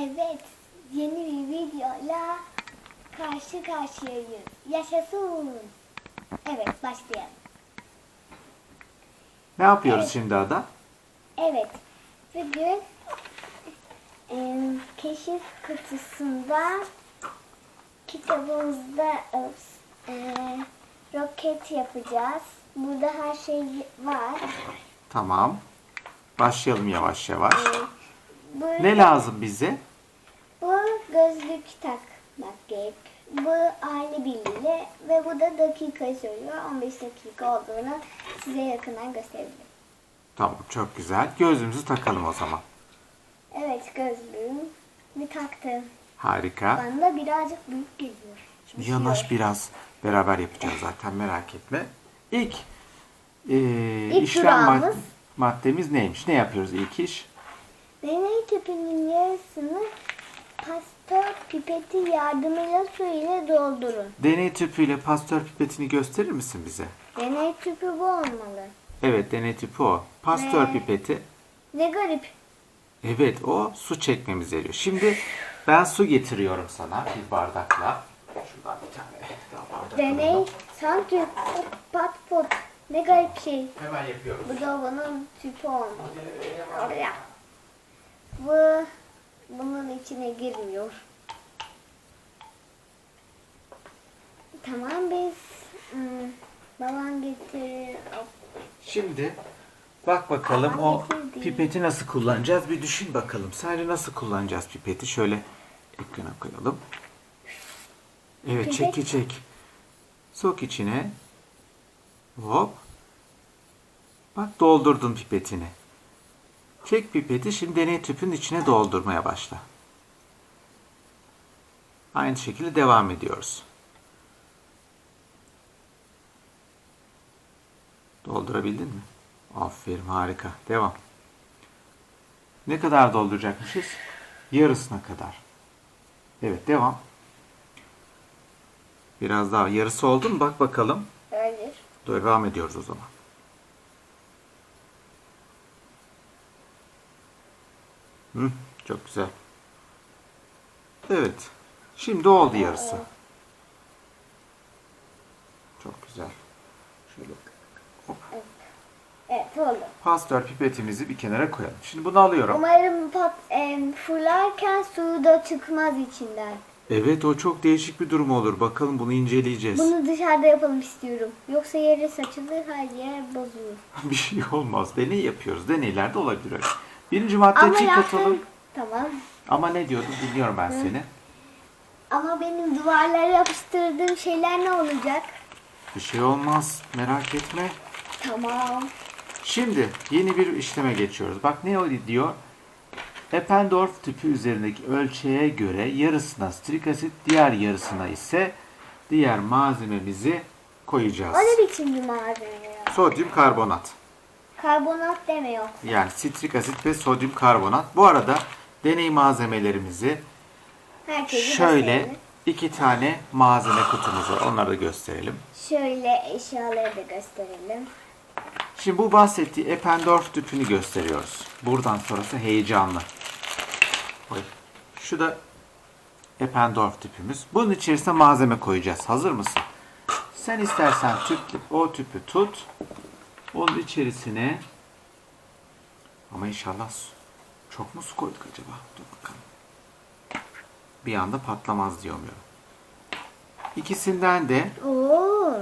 Evet, yeni bir videoyla karşı karşıyayız. Yaşasın. Evet, başlayalım. Ne yapıyoruz Evet. şimdi Ada? Evet, bugün em, keşif kutusunda kitabımızda e, roket yapacağız. Burada her şey var. Tamam. Başlayalım yavaş yavaş. Bu, Ne lazım bize? Bu gözlük takmak gerek. Bu aile birliğiyle ve bu da dakika söylüyor. 15 dakika olduğunu size yakından gösterebilirim. Tamam çok güzel. Gözlüğümüzü takalım o zaman. Evet gözlüğüm bir taktım. Harika. Bana birazcık büyük geliyor. Çünkü Yanaş yok. biraz. Beraber yapacağız zaten merak etme. İlk, e, İlk işlem durağımız. mad- maddemiz neymiş? Ne yapıyoruz ilk iş? Deney tüpünün yarısını pastör pipeti yardımıyla su ile doldurun. Deney tüpüyle pastör pipetini gösterir misin bize? Deney tüpü bu olmalı. Evet deney tüpü o. Pastör Ne? pipeti. Ne garip. Evet o su çekmemiz gerekiyor. Şimdi ben su getiriyorum sana bir bardakla. Şuradan bir tane daha bardak Deney alalım. sanki pat pot. Ne garip şey. Hemen yapıyoruz. Bu da bunun tüpü olmalı. Oraya. Bu bunun içine girmiyor. Tamam biz hmm, babam getirir. Şimdi bak bakalım Aa, o getirdi. pipeti nasıl kullanacağız bir düşün bakalım. Sence nasıl kullanacağız pipeti? Şöyle ekrana koyalım. Evet Pipet. çekecek. Sok içine. Hop. Bak doldurdun pipetini. Çek pipeti şimdi deney tüpün içine doldurmaya başla. Aynı şekilde devam ediyoruz. Doldurabildin mi? Aferin harika. Devam. Ne kadar dolduracakmışız? Yarısına kadar. Evet devam. Biraz daha. Yarısı oldu mu? Bak bakalım. Öyledir. Devam ediyoruz o zaman. Hı, çok güzel. Evet. Şimdi oldu yarısı. Çok güzel. Şöyle hop. Evet oldu. Pastör pipetimizi bir kenara koyalım. Şimdi bunu alıyorum. Umarım pat, em, fırlarken su da çıkmaz içinden. Evet o çok değişik bir durum olur. Bakalım bunu inceleyeceğiz. Bunu dışarıda yapalım istiyorum. Yoksa yere saçılır her yer bozulur. bir şey olmaz. Deney yapıyoruz. Deneylerde olabilir öyle. Birinci madde Ama katalım. Tamam. Ama ne diyordun dinliyorum ben seni. Ama benim duvarlara yapıştırdığım şeyler ne olacak? Bir şey olmaz. Merak etme. Tamam. Şimdi yeni bir işleme geçiyoruz. Bak ne diyor? Eppendorf tüpü üzerindeki ölçeğe göre yarısına strik asit, diğer yarısına ise diğer malzememizi koyacağız. O ne biçim bir malzeme ya? Sodyum karbonat. Karbonat demiyor. Yani sitrik asit ve sodyum karbonat. Bu arada deney malzemelerimizi Herkese şöyle gösterelim. iki tane malzeme kutumuz var. Onları da gösterelim. Şöyle eşyaları da gösterelim. Şimdi bu bahsettiği Eppendorf tüpünü gösteriyoruz. Buradan sonrası heyecanlı. Şu da Eppendorf tüpümüz. Bunun içerisine malzeme koyacağız. Hazır mısın? Sen istersen tüp, o tüpü tut. Onun içerisine ama inşallah çok mu su koyduk acaba? Dur bakalım. Bir anda patlamaz diyorum ya. İkisinden de Oo.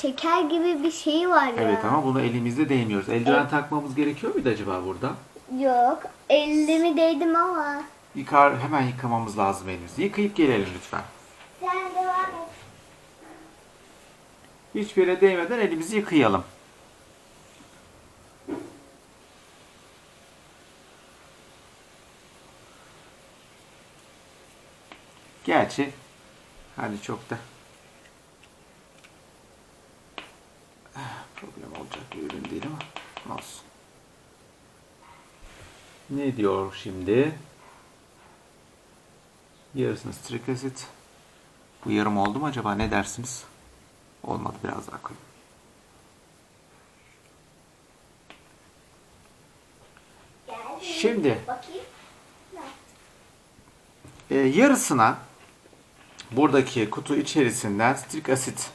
Şeker gibi bir şey var ya. Evet ama bunu elimizde değmiyoruz. Eldiven takmamız gerekiyor muydu acaba burada? Yok. Elimi değdim ama. Yıkar, hemen yıkamamız lazım elimizi. Yıkayıp gelelim lütfen. Sen devam et. Hiçbir yere değmeden elimizi yıkayalım. Gerçi hani çok da problem olacak bir ürün değil ama olsun. Ne diyor şimdi? Yarısını strik asit. Bu yarım oldu mu acaba ne dersiniz? Olmadı biraz daha koyayım. Şimdi e, yarısına buradaki kutu içerisinden strik asit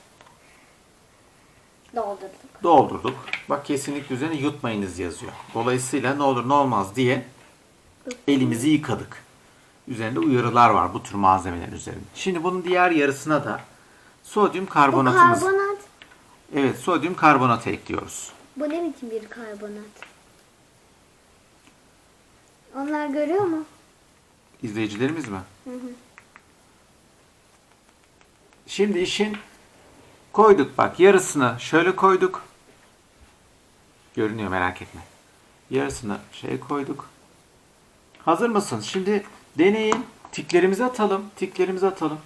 Doldurduk. doldurduk. Bak kesinlikle üzerine yutmayınız yazıyor. Dolayısıyla ne olur ne olmaz diye elimizi yıkadık. Üzerinde uyarılar var bu tür malzemelerin üzerinde. Şimdi bunun diğer yarısına da sodyum Bu karbonatımız. karbonat. Evet, sodyum karbonatı ekliyoruz. Bu ne biçim bir karbonat? Onlar görüyor mu? İzleyicilerimiz mi? Hı hı. Şimdi işin koyduk bak yarısını şöyle koyduk. Görünüyor merak etme. Yarısını şey koyduk. Hazır mısın? Şimdi deneyin. Tiklerimizi atalım. Tiklerimizi atalım.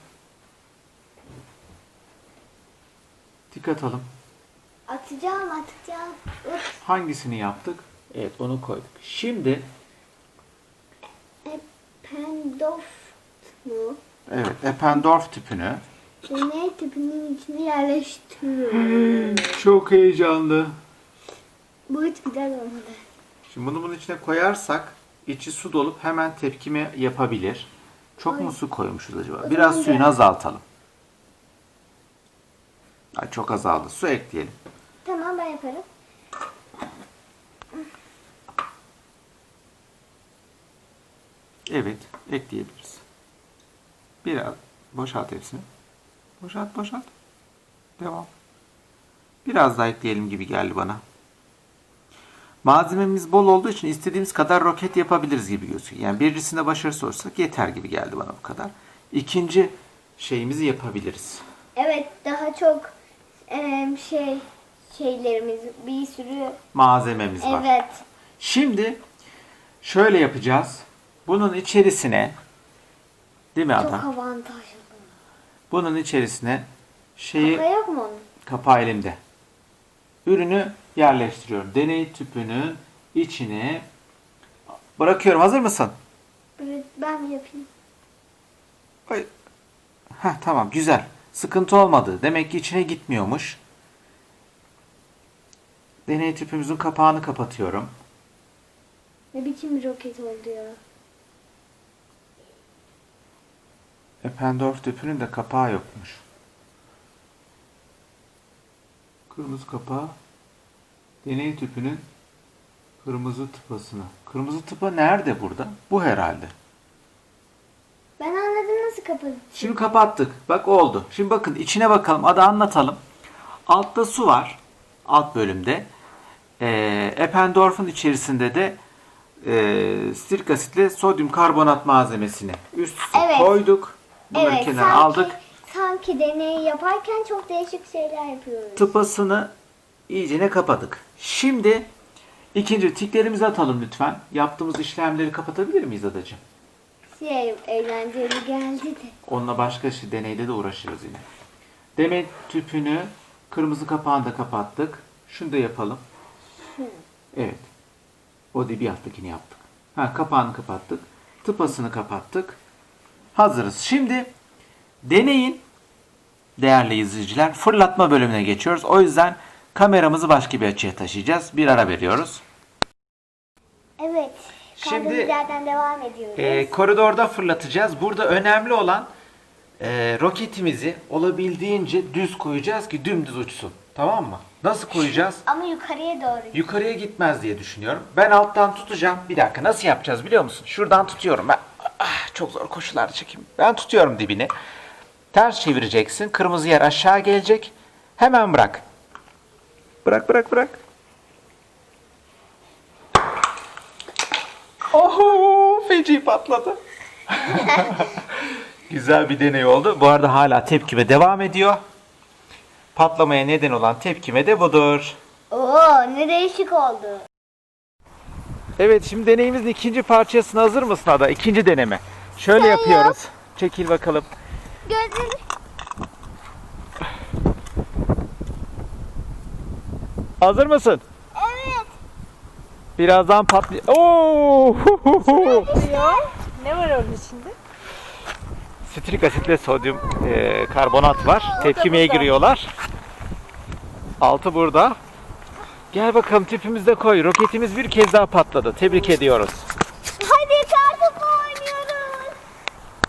Tik atalım. Atacağım atacağım. Ups. Hangisini yaptık? Evet onu koyduk. Şimdi Pendof mu? evet Eppendorf tüpünü Deney tüpünün içine yerleştiriyorum. çok heyecanlı. Bu hiç güzel olmadı. Şimdi bunu bunun içine koyarsak içi su dolup hemen tepkime yapabilir. Çok mu su koymuşuz acaba? O Biraz zaman suyunu azaltalım. Ay çok azaldı. Su ekleyelim. Tamam ben yaparım. Evet, ekleyebiliriz. Biraz boşalt hepsini. Boşalt, boşalt. Devam. Biraz daha ekleyelim gibi geldi bana. Malzememiz bol olduğu için istediğimiz kadar roket yapabiliriz gibi gözüküyor. Yani birincisinde başarısız olursak yeter gibi geldi bana bu kadar. İkinci şeyimizi yapabiliriz. Evet daha çok şey şeylerimiz bir sürü Malzememiz var. evet Şimdi şöyle yapacağız. Bunun içerisine değil mi çok Ada? avantajlı. Bunun içerisine şeyi Kaka yok mu onun? kapağı elimde. Ürünü yerleştiriyorum. Deney tüpünün içine bırakıyorum. Hazır mısın? Evet, ben yapayım? Ay. Heh, tamam güzel. Sıkıntı olmadı. Demek ki içine gitmiyormuş. Deney tüpümüzün kapağını kapatıyorum. Ne biçim bir roket oldu ya? Eppendorf tüpünün de kapağı yokmuş. Kırmızı kapağı. Deney tüpünün kırmızı tıpasını. Kırmızı tıpa nerede burada? Bu herhalde. Ben anladım nasıl kapadı. Şimdi kapattık. Bak oldu. Şimdi bakın içine bakalım. Adı anlatalım. Altta su var. Alt bölümde. Ee, Eppendorf'un içerisinde de e, strik asitle sodyum karbonat malzemesini üst üste Evet. koyduk. Bunları evet kenara sanki, aldık. sanki deneyi yaparken çok değişik şeyler yapıyoruz. tıpasını iyicene kapadık. Şimdi ikinci tiklerimizi atalım lütfen. Yaptığımız işlemleri kapatabilir miyiz adacığım? Şey eğlenceli geldi de. Onunla başka şey, deneyde de uğraşırız yine. Demet tüpünü kırmızı kapağını da kapattık. Şunu da yapalım. Evet. O alttakini yaptık. Ha, kapağını kapattık. Tıpasını kapattık. Hazırız. Şimdi deneyin değerli izleyiciler. Fırlatma bölümüne geçiyoruz. O yüzden kameramızı başka bir açıya taşıyacağız. Bir ara veriyoruz. Evet. Şimdi- yerden devam ediyoruz. Ee, koridorda fırlatacağız. Burada önemli olan e, roketimizi olabildiğince düz koyacağız ki dümdüz uçsun. Tamam mı? Nasıl koyacağız? Ama yukarıya doğru. Yukarıya gitmez diye düşünüyorum. Ben alttan tutacağım. Bir dakika nasıl yapacağız biliyor musun? Şuradan tutuyorum ben. Çok zor koşullarda çekeyim. Ben tutuyorum dibini. Ters çevireceksin. Kırmızı yer aşağı gelecek. Hemen bırak. Bırak bırak bırak. Oho feci patladı. Güzel bir deney oldu. Bu arada hala tepkime devam ediyor. Patlamaya neden olan tepkime de budur. Oo ne değişik oldu. Evet şimdi deneyimizin ikinci parçasına hazır mısın Ada? İkinci deneme. Şöyle Sen yapıyoruz. Çekil bakalım. Gözleri. Hazır mısın? Evet. Birazdan patlay... Oo! Ne var onun içinde? Sitrik asit ve sodyum e, karbonat var. Tepkimeye burada. giriyorlar. Altı burada. Gel bakalım tüpümüzde koy. Roketimiz bir kez daha patladı. Tebrik ediyoruz.